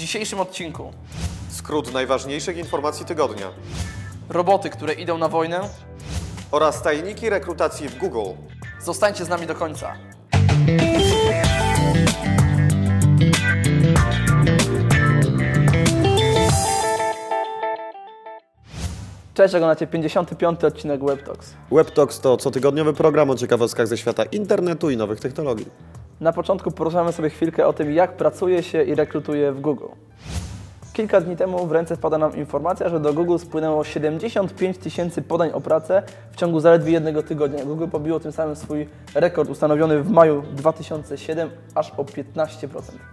dzisiejszym odcinku Skrót najważniejszych informacji tygodnia roboty, które idą na wojnę. oraz tajniki rekrutacji w Google. Zostańcie z nami do końca. Cześć, oglądacie 55. odcinek WebTalks. WebTalks to cotygodniowy program o ciekawostkach ze świata internetu i nowych technologii. Na początku porozmawiamy sobie chwilkę o tym, jak pracuje się i rekrutuje w Google. Kilka dni temu w ręce wpada nam informacja, że do Google spłynęło 75 tysięcy podań o pracę w ciągu zaledwie jednego tygodnia. Google pobiło tym samym swój rekord ustanowiony w maju 2007 aż o 15%.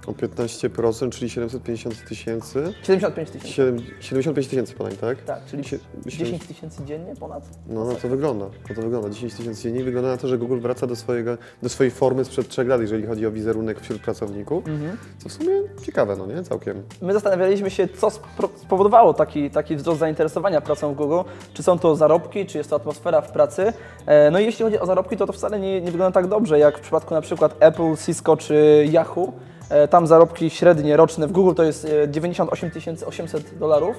O 15%, czyli 750 tysięcy. 75 tysięcy. Siedem- 75 tysięcy podań, tak? Tak, czyli Sie- myślę, 10 tysięcy dziennie ponad? No, no to wygląda. No to wygląda. 10 tysięcy dziennie wygląda na to, że Google wraca do, swojego, do swojej formy sprzed 3 lat, jeżeli chodzi o wizerunek wśród pracowników. Co w sumie ciekawe, no nie? Całkiem. My zastanawialiśmy się, co spowodowało taki, taki wzrost zainteresowania pracą w Google. Czy są to zarobki, czy jest to atmosfera w pracy. E, No i jeśli chodzi o zarobki, to to wcale nie, nie wygląda tak dobrze, jak w przypadku na przykład Apple, Cisco czy Yahoo. E, Tam zarobki średnie roczne w Google to jest e, 98 800 dolarów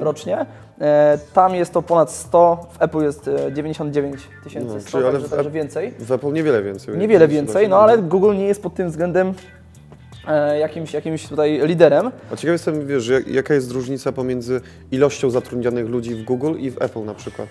rocznie. E, Tam jest to ponad 100, w Apple jest e, 99 tysięcy No, 100, czyli ale także, w także więcej. W Apple niewiele więcej. Niewiele więcej, no ale Google nie jest pod tym względem e, jakimś, jakimś tutaj liderem. A ciekaw jestem, wiesz, jak, jaka jest różnica pomiędzy ilością zatrudnianych ludzi w Google i w Apple na przykład?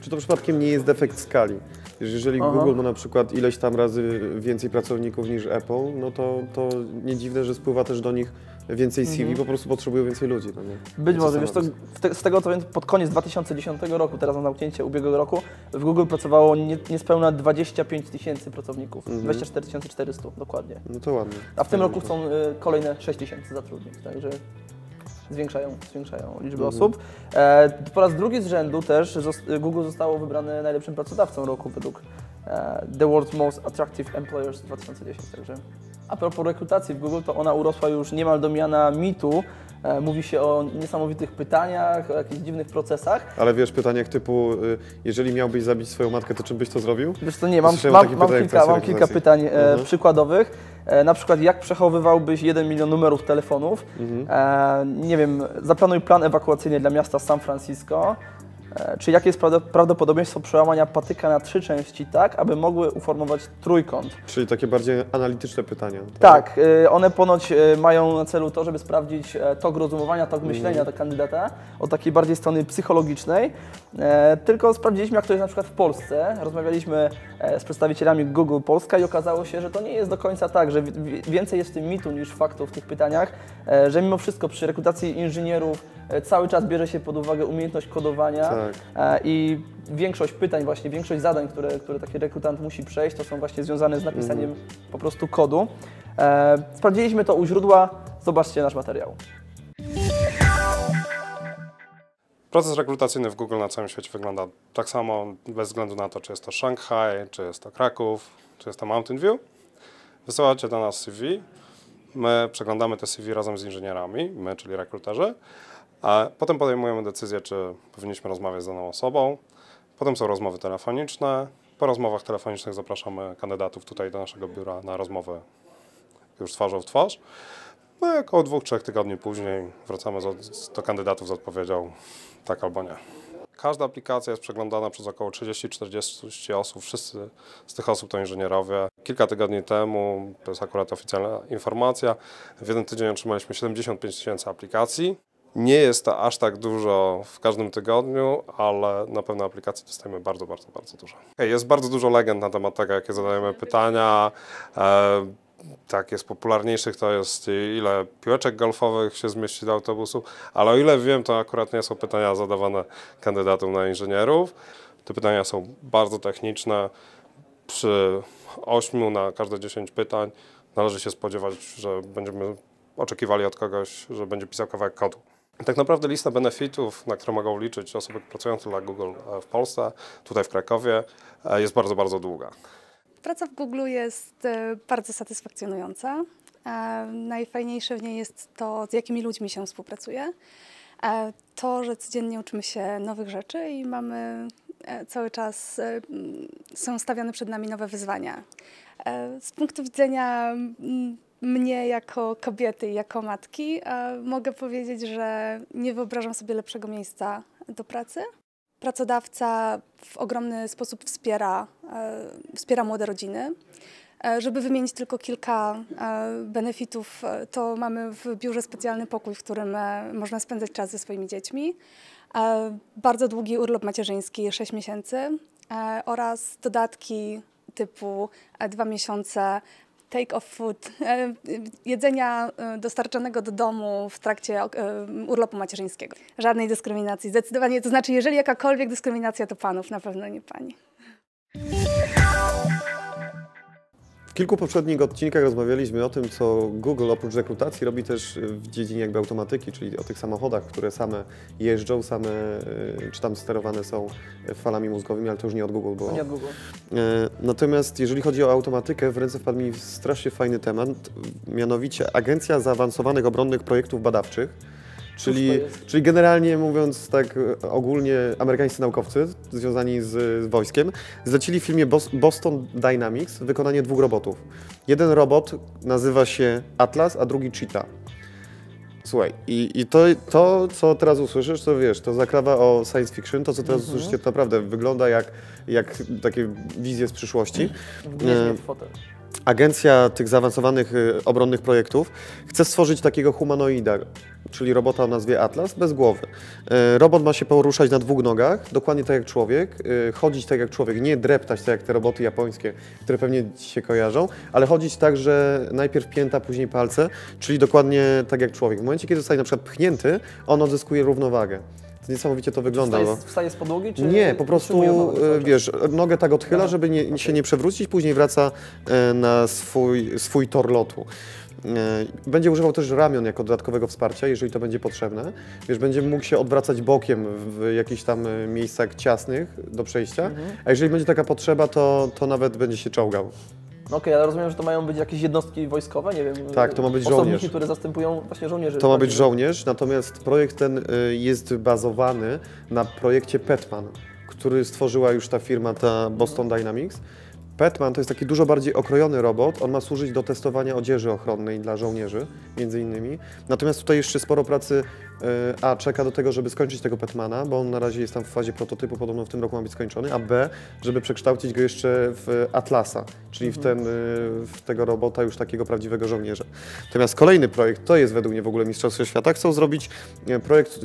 Czy to przypadkiem nie jest defekt skali? Jeżeli Aha. Google ma na przykład ileś tam razy więcej pracowników niż Apple, no to, to nie dziwne, że spływa też do nich więcej CV, po prostu potrzebują więcej ludzi. No nie? Mhm. Być może, wiesz, to, z, te, z tego co wiem, pod koniec 2010 roku, teraz na zamknięcie ubiegłego roku, w Google pracowało nie, niespełna 25 tysięcy pracowników, Mhm. 24 400 dokładnie. No to ładnie. A w tym roku chcą y, kolejne 6 tysięcy zatrudnić, także zwiększają, zwiększają liczbę Mhm. osób. E, po raz drugi z rzędu też Google zostało wybrane najlepszym pracodawcą roku według e, The World's Most Attractive Employers 2010, także a propos rekrutacji w Google, to ona urosła już niemal do miana mitu. E, Mówi się o niesamowitych pytaniach, o jakichś dziwnych procesach. Ale wiesz, pytaniach typu, y, jeżeli miałbyś zabić swoją matkę, to czym byś to zrobił? Wiesz co, nie, mam, Słyszałem mam, takich mam, kilka, mam kilka rekrutacji. pytań e, Mhm. przykładowych. E, na przykład, jak przechowywałbyś 1 milion numerów telefonów? Mhm. E, nie wiem, zaplanuj plan ewakuacyjny dla miasta San Francisco. E, czy jakie jest prawdopodobieństwo przełamania patyka na trzy części, tak, aby mogły uformować trójkąt? Czyli takie bardziej analityczne pytania. Tak, y, one ponoć y, mają na celu to, żeby sprawdzić e, tok rozumowania, tok myślenia tego kandydata od takiej bardziej strony psychologicznej. E, Tylko sprawdziliśmy, jak to jest na przykład w Polsce. Rozmawialiśmy e, z przedstawicielami Google Polska i okazało się, że to nie jest do końca tak, że wi- wi- więcej jest w tym mitu niż faktów w tych pytaniach, e, że mimo wszystko przy rekrutacji inżynierów e, cały czas bierze się pod uwagę umiejętność kodowania. Tak. E, I większość pytań, właśnie większość zadań, które, które taki rekrutant musi przejść, to są właśnie związane z napisaniem po prostu kodu. E, sprawdziliśmy to u źródła, zobaczcie nasz materiał. Proces rekrutacyjny w Google na całym świecie wygląda tak samo, bez względu na to, czy jest to Szanghaj, czy jest to Kraków, czy jest to Mountain View. Wysyłacie do nas CV, my przeglądamy te CV razem z inżynierami, my, czyli rekruterzy, a potem podejmujemy decyzję, czy powinniśmy rozmawiać z daną osobą. Potem są rozmowy telefoniczne. Po rozmowach telefonicznych zapraszamy kandydatów tutaj do naszego biura na rozmowę już twarzą w twarz. No i około dwóch, trzech tygodni później wracamy do kandydatów z odpowiedzią tak albo nie. Każda aplikacja jest przeglądana przez około 30-40 osób. Wszyscy z tych osób to inżynierowie. Kilka tygodni temu, to jest akurat oficjalna informacja, w jeden tydzień otrzymaliśmy 75 tysięcy aplikacji. Nie jest to aż tak dużo w każdym tygodniu, ale na pewno aplikacji dostajemy bardzo, bardzo, bardzo dużo. Jest bardzo dużo legend na temat tego, jakie zadajemy pytania. E, tak, jest popularniejszych to jest ile piłeczek golfowych się zmieści do autobusu, ale o ile wiem, to akurat nie są pytania zadawane kandydatom na inżynierów. Te pytania są bardzo techniczne. Przy 8 na każde 10 pytań należy się spodziewać, że będziemy oczekiwali od kogoś, że będzie pisał kawałek kodu. Tak naprawdę lista benefitów, na które mogą liczyć osoby pracujące dla Google e, w Polsce, tutaj w Krakowie, e, jest bardzo, bardzo długa. Praca w Google jest e, bardzo satysfakcjonująca. Najfajniejsze w niej jest to, z jakimi ludźmi się współpracuje. To, że codziennie uczymy się nowych rzeczy i mamy cały czas, są stawiane przed nami nowe wyzwania. Z punktu widzenia mnie jako kobiety jako matki mogę powiedzieć, że nie wyobrażam sobie lepszego miejsca do pracy. Pracodawca w ogromny sposób wspiera, e, wspiera młode rodziny. E, Żeby wymienić tylko kilka e, benefitów, to mamy w biurze specjalny pokój, w którym można spędzać czas ze swoimi dziećmi. Bardzo długi urlop macierzyński, 6 miesięcy oraz dodatki typu dwa miesiące take off food, e, jedzenia e, dostarczonego do domu w trakcie e, urlopu macierzyńskiego. Żadnej dyskryminacji, zdecydowanie. To znaczy, jeżeli jakakolwiek dyskryminacja, to panów, na pewno nie pani. Kilku poprzednich odcinkach rozmawialiśmy o tym, co Google oprócz rekrutacji robi też w dziedzinie jakby automatyki, czyli o tych samochodach, które same jeżdżą, same y, czy tam sterowane są falami mózgowymi, ale to już nie od Google było. Nie od Google. E, Natomiast jeżeli chodzi o automatykę, w ręce wpadł mi strasznie fajny temat, mianowicie Agencja Zaawansowanych Obronnych Projektów Badawczych, czyli, czyli generalnie mówiąc tak e, ogólnie amerykańscy naukowcy związani z, z wojskiem zlecili w filmie Bos- Boston Dynamics wykonanie dwóch robotów. Jeden robot nazywa się Atlas, a drugi Cheetah. Słuchaj, i, i to, to, co teraz usłyszysz, to wiesz, to zakrawa o science fiction, to, co teraz Mhm. usłyszycie, to naprawdę wygląda jak, jak takie wizje z przyszłości. Nie E, fotel. Agencja tych zaawansowanych y, obronnych projektów chce stworzyć takiego humanoida, czyli robota o nazwie Atlas, bez głowy. Y, Robot ma się poruszać na dwóch nogach, dokładnie tak jak człowiek, y, chodzić tak jak człowiek, nie dreptać tak jak te roboty japońskie, które pewnie się kojarzą, ale chodzić tak, że najpierw pięta, później palce, czyli dokładnie tak jak człowiek. W momencie, kiedy zostaje na przykład pchnięty, on odzyskuje równowagę. To niesamowicie to wygląda. Wstaje, wstaje z podłogi, czy nie, po prostu e, wiesz, nogę tak odchyla, żeby nie, się nie przewrócić, później wraca e, na swój, swój tor lotu. E, Będzie używał też ramion jako dodatkowego wsparcia, jeżeli to będzie potrzebne. Wiesz, będzie mógł się odwracać bokiem w jakichś tam miejscach ciasnych do przejścia, Mhm. a jeżeli będzie taka potrzeba, to, to nawet będzie się czołgał. Okej, ale rozumiem, że to mają być jakieś jednostki wojskowe, nie wiem. Tak, to ma być osobniki, żołnierz. które zastępują właśnie żołnierzy. To ma być Bardziej- żołnierz, natomiast projekt ten y, jest bazowany na projekcie Petman, który stworzyła już ta firma, ta Boston Dynamics. Petman to jest taki dużo bardziej okrojony robot. On ma służyć do testowania odzieży ochronnej dla żołnierzy, między innymi. Natomiast tutaj jeszcze sporo pracy y, A czeka do tego, żeby skończyć tego Petmana, bo on na razie jest tam w fazie prototypu, podobno w tym roku ma być skończony, a B, żeby przekształcić go jeszcze w Atlasa, czyli w, ten, y, w tego robota już takiego prawdziwego żołnierza. Natomiast kolejny projekt, to jest według mnie w ogóle Mistrzostwo Świata, chcą zrobić e, projekt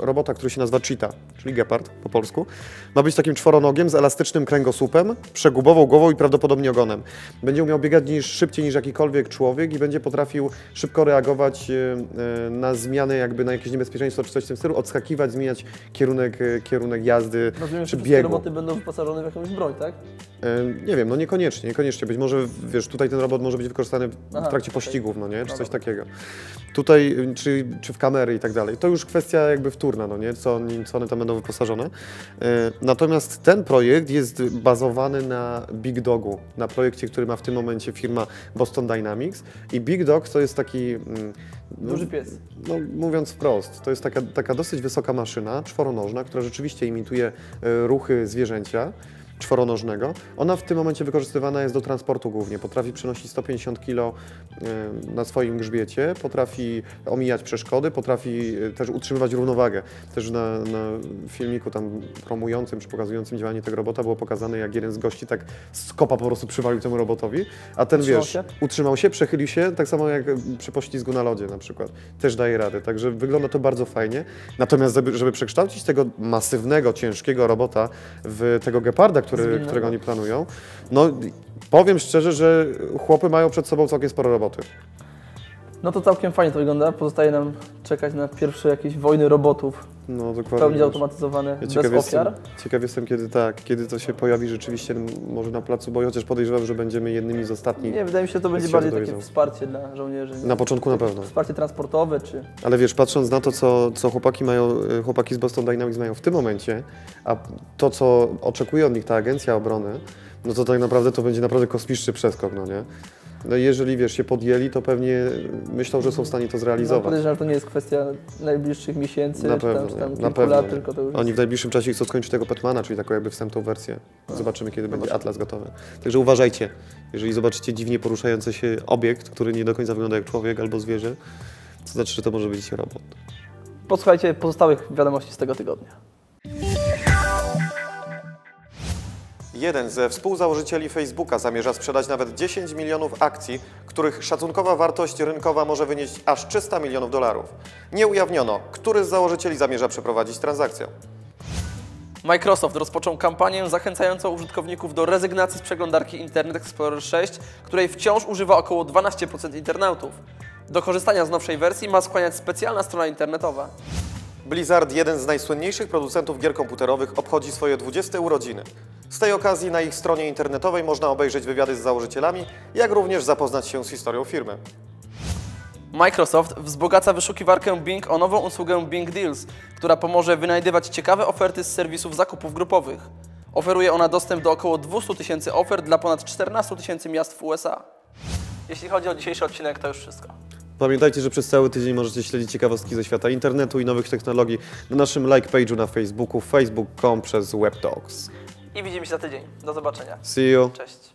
e, robota, który się nazywa Cheetah, czyli gepard po polsku. Ma być takim czworonogiem z elastycznym kręgosłupem, przegubową głową i prawdopodobnie ogonem. Będzie umiał biegać niż, szybciej niż jakikolwiek człowiek i będzie potrafił szybko reagować e, e, na zmiany, jakby na jakieś niebezpieczeństwo czy coś w tym stylu, odskakiwać, zmieniać kierunek, e, kierunek jazdy Rozumiem, czy że wszystkie biegu. roboty będą wyposażone w jakąś broń, tak? Nie wiem, no niekoniecznie, niekoniecznie. Być może, wiesz, tutaj ten robot może być wykorzystany w trakcie pościgów, no nie, czy No coś takiego. Tutaj, y, czy, czy w kamery i tak dalej. To już kwestia jakby wtórna, no nie, co, co one tam będą wyposażone. Natomiast ten projekt jest bazowany na Big Dogu, na projekcie, który ma w tym momencie firma Boston Dynamics. I Big Dog to jest taki... mm, no, Duży pies. no, mówiąc wprost, to jest taka, taka dosyć wysoka maszyna, czworonożna, która rzeczywiście imituje e, ruchy zwierzęcia czworonożnego. Ona w tym momencie wykorzystywana jest do transportu głównie. Potrafi przenosić 150 kg e, na swoim grzbiecie, potrafi omijać przeszkody, potrafi e, też utrzymywać równowagę. Też na, na filmiku tam promującym czy pokazującym działanie tego robota było pokazane, jak jeden z gości tak z kopa po prostu przywalił temu robotowi, a ten Utrzymał wiesz, się? utrzymał się, przechylił się, tak samo jak przy poślizgu na lodzie na przykład. Też daje radę, także wygląda to bardzo fajnie. Natomiast żeby, żeby przekształcić tego masywnego, ciężkiego robota w tego geparda, który, którego oni planują, no powiem szczerze, że chłopy mają przed sobą całkiem sporo roboty. No to całkiem fajnie to wygląda. Pozostaje nam czekać na pierwsze jakieś wojny robotów, No w dokładnie. pełni zautomatyzowane, Ja bez ciekaw jestem, ofiar. ciekaw jestem, kiedy tak, kiedy to się pojawi rzeczywiście może na placu boju, chociaż podejrzewam, że będziemy jednymi z ostatnich. Nie, wydaje mi się, że to będzie bardziej dowiedzą. takie wsparcie dla żołnierzy. nie? Na początku na pewno. Wsparcie transportowe, czy... Ale wiesz, patrząc na to, co, co chłopaki mają, y, chłopaki z Boston Dynamics mają w tym momencie, a to, co oczekuje od nich ta agencja obrony, no to tak naprawdę to będzie naprawdę kosmiczny przeskok, no nie? No jeżeli wiesz, się podjęli, to pewnie myślą, że są w stanie to No, zrealizować. podejrzewam, że to nie jest kwestia najbliższych miesięcy, Na czy tam, pewno, czy tam na pewno. lat, tylko to już Oni w najbliższym czasie chcą skończyć tego Petmana, czyli taką jakby wstępną wersję. Zobaczymy, kiedy będzie Atlas gotowy. Także uważajcie, jeżeli zobaczycie dziwnie poruszający się obiekt, który nie do końca wygląda jak człowiek albo zwierzę, to znaczy, że to może być robot. Posłuchajcie pozostałych wiadomości z tego tygodnia. Jeden ze współzałożycieli Facebooka zamierza sprzedać nawet 10 milionów akcji, których szacunkowa wartość rynkowa może wynieść aż 300 milionów dolarów. Nie ujawniono, który z założycieli zamierza przeprowadzić transakcję. Microsoft rozpoczął kampanię zachęcającą użytkowników do rezygnacji z przeglądarki Internet Explorer 6, której wciąż używa około 12% internautów. Do korzystania z nowszej wersji ma skłaniać specjalna strona internetowa. Blizzard, jeden z najsłynniejszych producentów gier komputerowych, obchodzi swoje 20 urodziny. Z tej okazji na ich stronie internetowej można obejrzeć wywiady z założycielami, jak również zapoznać się z historią firmy. Microsoft wzbogaca wyszukiwarkę Bing o nową usługę Bing Deals, która pomoże wynajdywać ciekawe oferty z serwisów zakupów grupowych. Oferuje ona dostęp do około 200 tysięcy ofert dla ponad 14 tysięcy miast w USA. Jeśli chodzi o dzisiejszy odcinek, to już wszystko. Pamiętajcie, że przez cały tydzień możecie śledzić ciekawostki ze świata internetu i nowych technologii na naszym like page'u na Facebooku facebook.com przez WebTalks. I widzimy się za tydzień. Do zobaczenia. See you! Cześć.